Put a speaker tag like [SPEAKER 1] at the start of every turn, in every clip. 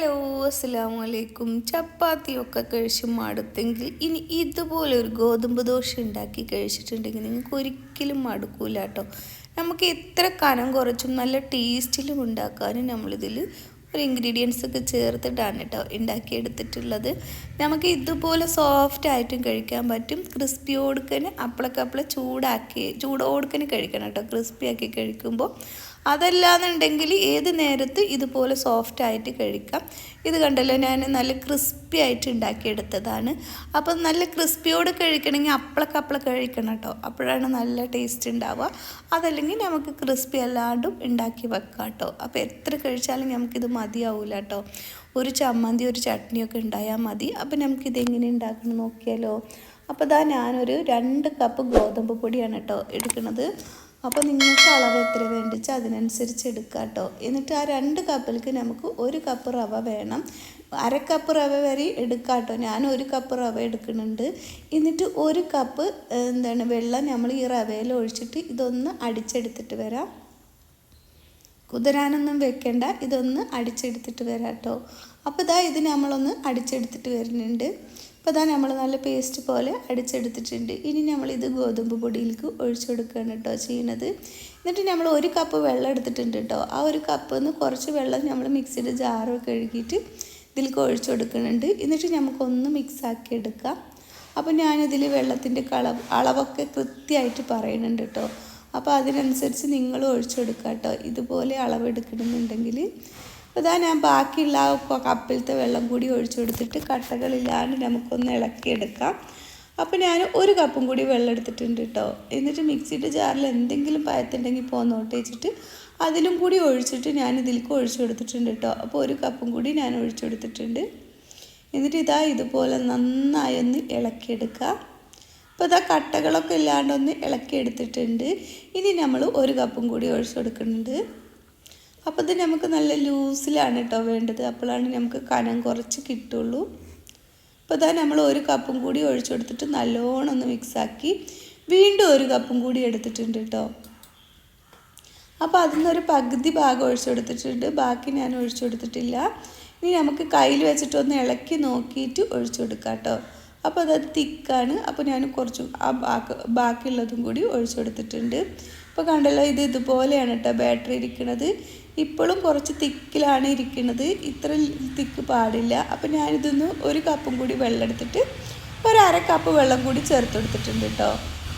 [SPEAKER 1] Hello വലൈക്കും ചപ്പാത്തിയൊക്കെ കഴിച്ച് മടുത്തെങ്കിൽ ഇനി ഇതുപോലെ ഒരു ഗോതമ്പ് ദോശ ഉണ്ടാക്കി കഴിച്ചിട്ടുണ്ടെങ്കിൽ നിങ്ങൾക്ക് ഒരിക്കലും മടുക്കൂല കേട്ടോ. നമുക്ക് എത്ര കനം കുറച്ചും നല്ല ടേസ്റ്റിലും ഉണ്ടാക്കാനും നമ്മളിതിൽ ഒരു ഇൻഗ്രീഡിയൻസ് ഒക്കെ ചേർത്തിട്ടാണ് കേട്ടോ ഉണ്ടാക്കിയെടുത്തിട്ടുള്ളത്. നമുക്ക് ഇതുപോലെ സോഫ്റ്റ് ആയിട്ടും കഴിക്കാൻ പറ്റും. ക്രിസ്പി ഓടുക്കന് അപ്പളക്കപ്പള ചൂടാക്കി ചൂടോടുക്കന് കഴിക്കണം കേട്ടോ. ക്രിസ്പി ആക്കി കഴിക്കുമ്പോൾ അതല്ലാന്നുണ്ടെങ്കിൽ ഏത് നേരത്ത് ഇതുപോലെ സോഫ്റ്റ് ആയിട്ട് കഴിക്കാം. ഇത് കണ്ടല്ലോ ഞാൻ നല്ല ക്രിസ്പി ആയിട്ട് ഉണ്ടാക്കിയെടുത്തതാണ്. അപ്പം നല്ല ക്രിസ്പിയോട് കഴിക്കണമെങ്കിൽ അപ്പളക്കപ്പള കഴിക്കണം കേട്ടോ. അപ്പോഴാണ് നല്ല ടേസ്റ്റ് ഉണ്ടാവുക. അതല്ലെങ്കിൽ നമുക്ക് ക്രിസ്പി അല്ലാണ്ടും ഉണ്ടാക്കി വെക്കാം കേട്ടോ. അപ്പോൾ എത്ര കഴിച്ചാലും നമുക്കിത് മതിയാവില്ല കേട്ടോ. ഒരു ചമ്മന്തി ഒരു ചട്നിയൊക്കെ ഉണ്ടായാൽ മതി. അപ്പം നമുക്കിത് എങ്ങനെ ഉണ്ടാക്കണം നോക്കിയാലോ. അപ്പോൾ ഇതാ ഞാനൊരു രണ്ട് കപ്പ് ഗോതമ്പ് പൊടിയാണ് കേട്ടോ എടുക്കുന്നത് അപ്പോൾ നിങ്ങൾക്ക് അളവ് എത്ര വേണ്ടിച്ച് അതിനനുസരിച്ച് എടുക്കുക കേട്ടോ എന്നിട്ട് ആ രണ്ട് കപ്പിലേക്ക് നമുക്ക് ഒരു കപ്പ് റവ വേണം. അര കപ്പ് റവ വരെ എടുക്കുക കേട്ടോ ഞാൻ ഒരു കപ്പ് റവ എടുക്കുന്നുണ്ട്. എന്നിട്ട് ഒരു കപ്പ് എന്താണ് വെള്ളം നമ്മൾ ഈ റവയിൽ ഒഴിച്ചിട്ട് ഇതൊന്ന് അടിച്ചെടുത്തിട്ട് വരാം. കുതിരാനൊന്നും വെക്കേണ്ട. ഇതൊന്ന് അടിച്ചെടുത്തിട്ട് വരാം കേട്ടോ അപ്പോൾ ഇതാ ഇത് നമ്മളൊന്ന് അടിച്ചെടുത്തിട്ട് വരുന്നുണ്ട്. അപ്പോൾ അതാ നമ്മൾ നല്ല പേസ്റ്റ് പോലെ അടിച്ചെടുത്തിട്ടുണ്ട്. ഇനി നമ്മൾ ഇത് ഗോതമ്പ് പൊടിയിലേക്ക് ഒഴിച്ചു കൊടുക്കുകയാണ് കേട്ടോ ചെയ്യുന്നത് എന്നിട്ട് നമ്മൾ ഒരു കപ്പ് വെള്ളം എടുത്തിട്ടുണ്ട് കേട്ടോ ആ ഒരു കപ്പ് നിന്ന് കുറച്ച് വെള്ളം നമ്മൾ മിക്സിയുടെ ജാറൊക്കെ കഴുകിയിട്ട് ഇതിലേക്ക് ഒഴിച്ചു കൊടുക്കുന്നുണ്ട്. എന്നിട്ട് നമുക്കൊന്ന് മിക്സാക്കി എടുക്കാം. അപ്പോൾ ഞാനിതിൽ വെള്ളത്തിന്റെ കളവ് അളവൊക്കെ കൃത്യമായിട്ട് പറയുന്നുണ്ട് കേട്ടോ അപ്പോൾ അതിനനുസരിച്ച് നിങ്ങൾ കൊടുക്കാം കേട്ടോ ഇതുപോലെ അളവെടുക്കണമെന്നുണ്ടെങ്കിൽ അതാ ഞാൻ ബാക്കിയുള്ള കപ്പിലത്തെ വെള്ളം കൂടി ഒഴിച്ചു കൊടുത്തിട്ട് കട്ടകളില്ലാണ്ട് നമുക്കൊന്ന് ഇളക്കിയെടുക്കാം. അപ്പോൾ ഞാൻ ഒരു കപ്പും കൂടി വെള്ളം എടുത്തിട്ടുണ്ട് കേട്ടോ എന്നിട്ട് മിക്സിയുടെ ജാറിൽ എന്തെങ്കിലും പയത്തുണ്ടെങ്കിൽ പോന്നോട്ട് വെച്ചിട്ട് അതിലും കൂടി ഒഴിച്ചിട്ട് ഞാൻ ഇതിലേക്ക് ഒഴിച്ചു കൊടുത്തിട്ടുണ്ട് കേട്ടോ അപ്പോൾ ഒരു കപ്പും കൂടി ഞാൻ ഒഴിച്ചു കൊടുത്തിട്ടുണ്ട്. എന്നിട്ട് ഇതാ ഇതുപോലെ നന്നായി ഒന്ന് ഇളക്കിയെടുക്കുക അപ്പോൾ ഇതാ കട്ടകളൊക്കെ ഇല്ലാണ്ടൊന്ന് ഇളക്കിയെടുത്തിട്ടുണ്ട്. ഇനി നമ്മൾ ഒരു കപ്പും കൂടി ഒഴിച്ചു കൊടുക്കുന്നുണ്ട്. അപ്പോൾ ഇത് നമുക്ക് നല്ല ലൂസിലാണ് കേട്ടോ വേണ്ടത്. അപ്പോഴാണ് നമുക്ക് കനം കുറച്ച് കിട്ടുള്ളൂ. അപ്പോൾ ഇതാ നമ്മൾ ഒരു കപ്പും കൂടി ഒഴിച്ചു കൊടുത്തിട്ട് നല്ലോണം ഒന്ന് മിക്സാക്കി വീണ്ടും ഒരു കപ്പും കൂടി എടുത്തിട്ടുണ്ട് കേട്ടോ അപ്പോൾ അതിൽ നിന്നൊരു പകുതി ഭാഗം ഒഴിച്ചു കൊടുത്തിട്ടുണ്ട്. ബാക്കി ഞാൻ ഒഴിച്ചു കൊടുത്തിട്ടില്ല. ഇനി നമുക്ക് കയ്യിൽ വെച്ചിട്ടൊന്ന് ഇളക്കി നോക്കിയിട്ട് ഒഴിച്ചു കൊടുക്കാം കേട്ടോ അപ്പോൾ അതത് തിക്കാണ്. അപ്പോൾ ഞാൻ കുറച്ച് ആ ബാക്ക് ബാക്കിയുള്ളതും കൂടി ഒഴിച്ചു കൊടുത്തിട്ടുണ്ട്. ഇപ്പോൾ കണ്ടല്ലോ ഇത് ഇതുപോലെയാണ് കേട്ടോ ബാറ്ററി ഇരിക്കുന്നത് ഇപ്പോഴും കുറച്ച് തിക്കിലാണ് ഇരിക്കുന്നത് ഇത്ര തിക്ക് പാടില്ല. അപ്പോൾ ഞാനിതൊന്ന് ഒരു കപ്പും കൂടി വെള്ളം എടുത്തിട്ട് ഒരു അര കപ്പ് വെള്ളം കൂടി ചേർത്ത് കൊടുത്തിട്ടുണ്ട് കേട്ടോ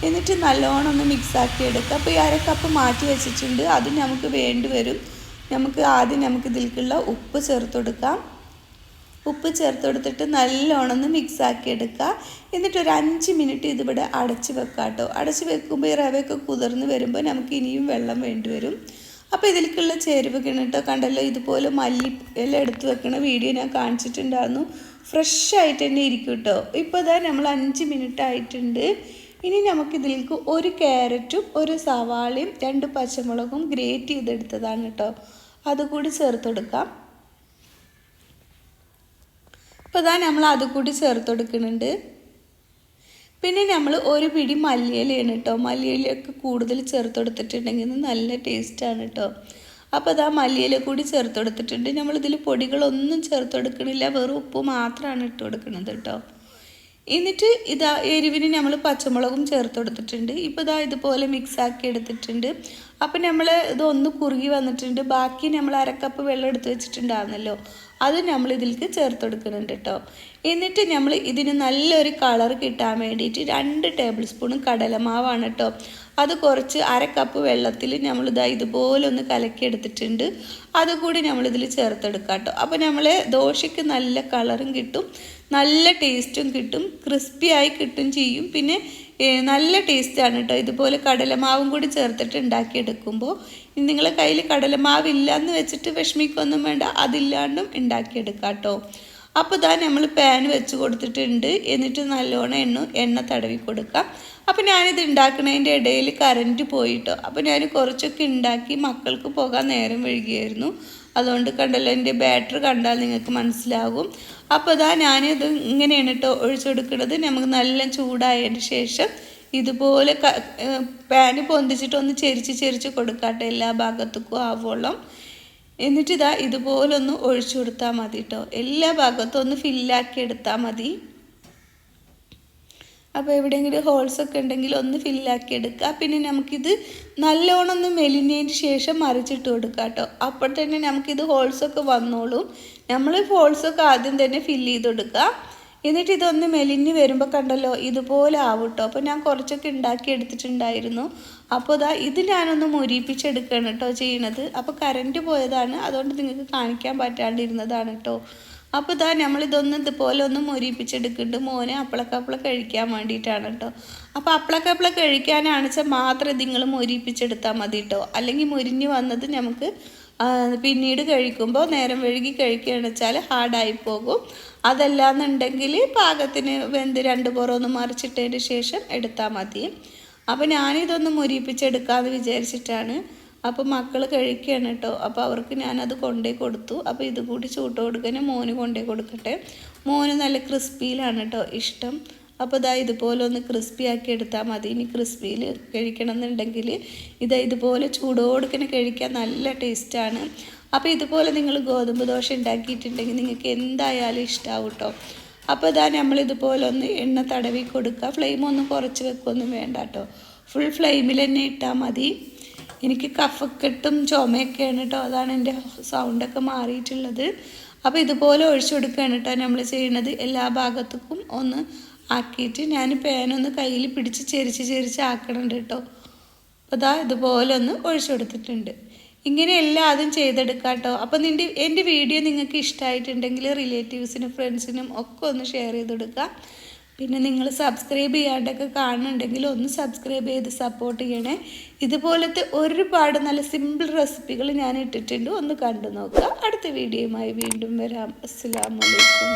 [SPEAKER 1] എന്നിട്ട് നല്ലോണം ഒന്ന് മിക്സാക്കി എടുക്കുക. അപ്പോൾ ഈ അര കപ്പ് മാറ്റി വെച്ചിട്ടുണ്ട്. അത് നമുക്ക് വേണ്ടി വരും. നമുക്ക് ആദ്യം നമുക്ക് ഇതിലേക്കുള്ള ഉപ്പ് ചേർത്ത് കൊടുക്കാം. ഉപ്പ് ചേർത്ത് കൊടുത്തിട്ട് നല്ലോണം മിക്സ് ആക്കി എടുക്കുക. എന്നിട്ട് ഒരു അഞ്ച് മിനിറ്റ് ഇതിവിടെ അടച്ച് വെക്കാം കേട്ടോ. അടച്ച് വെക്കുമ്പോൾ ഈ റവയൊക്കെ കുതിർന്ന് വരുമ്പോൾ നമുക്ക് ഇനിയും വെള്ളം വേണ്ടി വരും. അപ്പോൾ ഇതിലേക്കുള്ള ചേരുവ കിണട്ടോ കണ്ടല്ലോ ഇതുപോലെ മല്ലി എല്ലാം എടുത്ത് വെക്കണ വീഡിയോ ഞാൻ കാണിച്ചിട്ടുണ്ടായിരുന്നു. ഫ്രഷ് ആയിട്ട് തന്നെ ഇരിക്കും കേട്ടോ. ഇപ്പോൾ ഇതാ നമ്മൾ അഞ്ച് മിനിറ്റ് ആയിട്ടുണ്ട്. ഇനി നമുക്കിതിലേക്ക് ഒരു ക്യാരറ്റും ഒരു സവാളയും രണ്ട് പച്ചമുളകും ഗ്രേറ്റ് ചെയ്തെടുത്തതാണ് കേട്ടോ. അതുകൂടി ചേർത്ത് കൊടുക്കാം. അപ്പോൾ ഇതാ നമ്മൾ അത് കൂടി ചേർത്ത് കൊടുക്കുന്നുണ്ട് പിന്നെ നമ്മൾ ഒരു പിടി മല്ലിയിലയാണ് കേട്ടോ മല്ലിയിലൊക്കെ കൂടുതൽ ചേർത്ത് കൊടുത്തിട്ടുണ്ടെങ്കിൽ നല്ല ടേസ്റ്റാണ് കേട്ടോ അപ്പോൾ അതാ മല്ലിയില കൂടി ചേർത്ത് കൊടുത്തിട്ടുണ്ട് നമ്മളിതിൽ പൊടികളൊന്നും ചേർത്ത് കൊടുക്കണില്ല വെറും ഉപ്പ് മാത്രമാണ് ഇട്ട് കൊടുക്കുന്നത് കേട്ടോ എന്നിട്ട് ഇതാ എരിവിന് നമ്മൾ പച്ചമുളകും ചേർത്ത് കൊടുത്തിട്ടുണ്ട് ഇപ്പോൾ ഇതാ ഇതുപോലെ മിക്സ് ആക്കി എടുത്തിട്ടുണ്ട്. അപ്പം നമ്മൾ ഇത് ഒന്ന് കുറുകി വന്നിട്ടുണ്ട്. ബാക്കി നമ്മൾ അരക്കപ്പ് വെള്ളം എടുത്ത് വെച്ചിട്ടുണ്ടാകുന്നല്ലോ അത് നമ്മൾ ഇതിലേക്ക് ചേർത്ത് കൊടുക്കുന്നുണ്ട് കേട്ടോ എന്നിട്ട് നമ്മൾ ഇതിന് നല്ലൊരു കളർ കിട്ടാൻ വേണ്ടിയിട്ട് രണ്ട് ടേബിൾ സ്പൂൺ കടലമാവാണ് കേട്ടോ അത് കുറച്ച് അര കപ്പ് വെള്ളത്തിൽ നമ്മളിതാ ഇതുപോലെ ഒന്ന് കലക്കിയെടുത്തിട്ടുണ്ട് നമ്മൾ നമ്മളിതിൽ ചേർത്തെടുക്കാം കേട്ടോ അപ്പോൾ നമ്മൾ ദോശയ്ക്ക് നല്ല കളറും കിട്ടും. നല്ല ടേസ്റ്റും കിട്ടും. ക്രിസ്പിയായി കിട്ടും ചെയ്യും. പിന്നെ നല്ല ടേസ്റ്റാണ് കേട്ടോ ഇതുപോലെ കടലമാവും കൂടി ചേർത്തിട്ട് ഉണ്ടാക്കിയെടുക്കുമ്പോൾ നിങ്ങളെ കയ്യിൽ കടലമാവില്ല എന്ന് വെച്ചിട്ട് വിഷമിക്കൊന്നും വേണ്ട അതില്ലാണ്ടും ഉണ്ടാക്കിയെടുക്കാം കേട്ടോ അപ്പോൾ ഇതാ നമ്മൾ പാൻ വെച്ച് കൊടുത്തിട്ടുണ്ട്. എന്നിട്ട് നല്ലോണം എണ്ണ എണ്ണ തടവി കൊടുക്കാം. അപ്പോൾ ഞാനിത് ഉണ്ടാക്കുന്നതിന്റെ ഇടയിൽ കറണ്ട് പോയിട്ടോ അപ്പോൾ ഞാൻ കുറച്ചൊക്കെ ഉണ്ടാക്കി മക്കൾക്ക് പോകാൻ നേരം വൈകിയായിരുന്നു. അതുകൊണ്ട് കണ്ടല്ലോ എന്റെ ബാറ്ററി കണ്ടാൽ നിങ്ങൾക്ക് മനസ്സിലാകും. അപ്പോൾ അതാ ഞാനിത് ഇങ്ങനെയാണ് കേട്ടോ ഒഴിച്ചെടുക്കുന്നത് നമുക്ക് നല്ല ചൂടായതിന് ശേഷം ഇതുപോലെ പാന് പൊന്തിച്ചിട്ട് ഒന്ന് ചെരിച്ച് ചെരിച്ച് കൊടുക്കാട്ടെ എല്ലാ ഭാഗത്തേക്കും ആവോളം എന്നിട്ട് ഇതാ ഇതുപോലൊന്ന് ഒഴിച്ചു കൊടുത്താൽ മതി കേട്ടോ എല്ലാ ഭാഗത്തും ഒന്ന് ഫില്ലാക്കി എടുത്താൽ മതി. അപ്പോൾ എവിടെയെങ്കിലും ഹോൾസ് ഒക്കെ ഉണ്ടെങ്കിൽ ഒന്ന് ഫില്ലാക്കി എടുക്കുക. പിന്നെ നമുക്കിത് നല്ലോണം ഒന്ന് മെലിഞ്ഞതിന് ശേഷം മറിച്ചിട്ട് കൊടുക്കുക കേട്ടോ. അപ്പോൾ തന്നെ നമുക്കിത് ഹോൾസൊക്കെ വന്നോളും. നമ്മൾ ഹോൾസൊക്കെ ആദ്യം തന്നെ ഫില്ല് ചെയ്ത് കൊടുക്കുക. എന്നിട്ട് ഇതൊന്ന് മെലിഞ്ഞ് വരുമ്പോൾ കണ്ടല്ലോ ഇതുപോലെ ആവും കേട്ടോ. അപ്പോൾ ഞാൻ കുറച്ചൊക്കെ ഉണ്ടാക്കി എടുത്തിട്ടുണ്ടായിരുന്നു. അപ്പോൾ ഇതാ ഇത് ഞാനൊന്ന് മുരിപ്പിച്ചെടുക്കുകയാണ് കേട്ടോ ചെയ്യണത്. അപ്പോൾ കറണ്ട് പോയതാണ്. അതുകൊണ്ട് നിങ്ങൾക്ക് കാണിക്കാൻ പറ്റാണ്ടിരുന്നതാണ് കേട്ടോ. അപ്പോൾ ഇതാ നമ്മളിതൊന്ന് ഇതുപോലെ ഒന്ന് മൊരിപ്പിച്ചെടുക്കുന്നുണ്ട്. മോനെ അപ്പളക്കപ്പള കഴിക്കാൻ വേണ്ടിയിട്ടാണ് കേട്ടോ. അപ്പോൾ അപ്പളക്കപ്പള കഴിക്കാനാണ് വെച്ചാൽ മാത്രം നിങ്ങൾ മൊരിപ്പിച്ചെടുത്താൽ മതി കേട്ടോ. അല്ലെങ്കിൽ മുരിഞ്ഞ് വന്നത് നമുക്ക് പിന്നീട് കഴിക്കുമ്പോൾ നേരം വഴുകി കഴിക്കുകയാണ് വെച്ചാൽ ഹാർഡായി പോകും. അതല്ലാന്നുണ്ടെങ്കിൽ പാകത്തിന് വെന്ത് രണ്ട് പുറമൊന്ന് മറിച്ചിട്ടതിന് ശേഷം എടുത്താൽ മതി. അപ്പോൾ ഞാനിതൊന്ന് മുരിപ്പിച്ചെടുക്കാമെന്ന് വിചാരിച്ചിട്ടാണ് അപ്പോൾ മക്കൾ കഴിക്കുകയാണ് കേട്ടോ. അപ്പോൾ അവർക്ക് ഞാനത് കൊണ്ടേ കൊടുത്തു. അപ്പോൾ ഇത് കൂടി ചൂട്ട് കൊടുക്കാൻ മോന് കൊണ്ടേ കൊടുക്കട്ടെ. മോന് നല്ല ക്രിസ്പിയിലാണ് കേട്ടോ ഇഷ്ടം. അപ്പോൾ ഇതാ ഇതുപോലെ ഒന്ന് ക്രിസ്പി ആക്കി എടുത്താൽ മതി. ഇനി ക്രിസ്പിയിൽ കഴിക്കണം എന്നുണ്ടെങ്കിൽ ഇതാ ഇതുപോലെ ചൂടോടുക്കനെ കഴിക്കാൻ നല്ല ടേസ്റ്റാണ് അപ്പോൾ ഇതുപോലെ നിങ്ങൾ ഗോതമ്പ് ദോശ ഉണ്ടാക്കിയിട്ടുണ്ടെങ്കിൽ നിങ്ങൾക്ക് എന്തായാലും ഇഷ്ടമാവും കേട്ടോ. അപ്പോൾ ഇതാ നമ്മൾ ഇതുപോലെ ഒന്ന് എണ്ണ തടവി കൊടുക്കുക. ഫ്ലെയിം ഒന്ന് കുറച്ച് വെക്കൊന്നും വേണ്ട കേട്ടോ. ഫുൾ ഫ്ലെയിമിൽ തന്നെ ഇട്ടാൽ മതി. എനിക്ക് കഫക്കെട്ടും ചുമയൊക്കെയാണ് കേട്ടോ അതാണ് എന്റെ സൗണ്ടൊക്കെ മാറിയിട്ടുള്ളത്. അപ്പോൾ ഇതുപോലെ ഒഴിച്ചു കൊടുക്കുകയാണ് കേട്ടോ നമ്മൾ ചെയ്യുന്നത്. എല്ലാ ഭാഗത്തേക്കും ഒന്ന് ആക്കിയിട്ട് ഞാൻ പേനൊന്ന് കയ്യിൽ പിടിച്ച് ചെരിച്ച് ചെരിച്ച് ആക്കണുണ്ട് കേട്ടോ അപ്പോൾ അതാ ഇതുപോലെ ഒന്ന് ഒഴിച്ചു കൊടുത്തിട്ടുണ്ട്. ഇങ്ങനെ എല്ലാതും ചെയ്തെടുക്കാം കേട്ടോ അപ്പോൾ നിന്റെ എന്റെ വീഡിയോ നിങ്ങൾക്ക് ഇഷ്ടമായിട്ടുണ്ടെങ്കിൽ റിലേറ്റീവ്സിനും ഫ്രണ്ട്സിനും ഒക്കെ ഒന്ന് ഷെയർ ചെയ്ത് കൊടുക്കുക പിന്നെ നിങ്ങൾ സബ്സ്ക്രൈബ് ചെയ്യാണ്ടൊക്കെ കാണുന്നുണ്ടെങ്കിൽ ഒന്ന് സബ്സ്ക്രൈബ് ചെയ്ത് സപ്പോർട്ട് ചെയ്യണേ. ഇതുപോലത്തെ ഒരുപാട് നല്ല സിമ്പിൾ റെസിപ്പികൾ ഞാൻ ഇട്ടിട്ടുണ്ട്. ഒന്ന് കണ്ടു നോക്കുക. അടുത്ത വീഡിയോയുമായി വീണ്ടും വരാം. അസ്സാം വലൈക്കും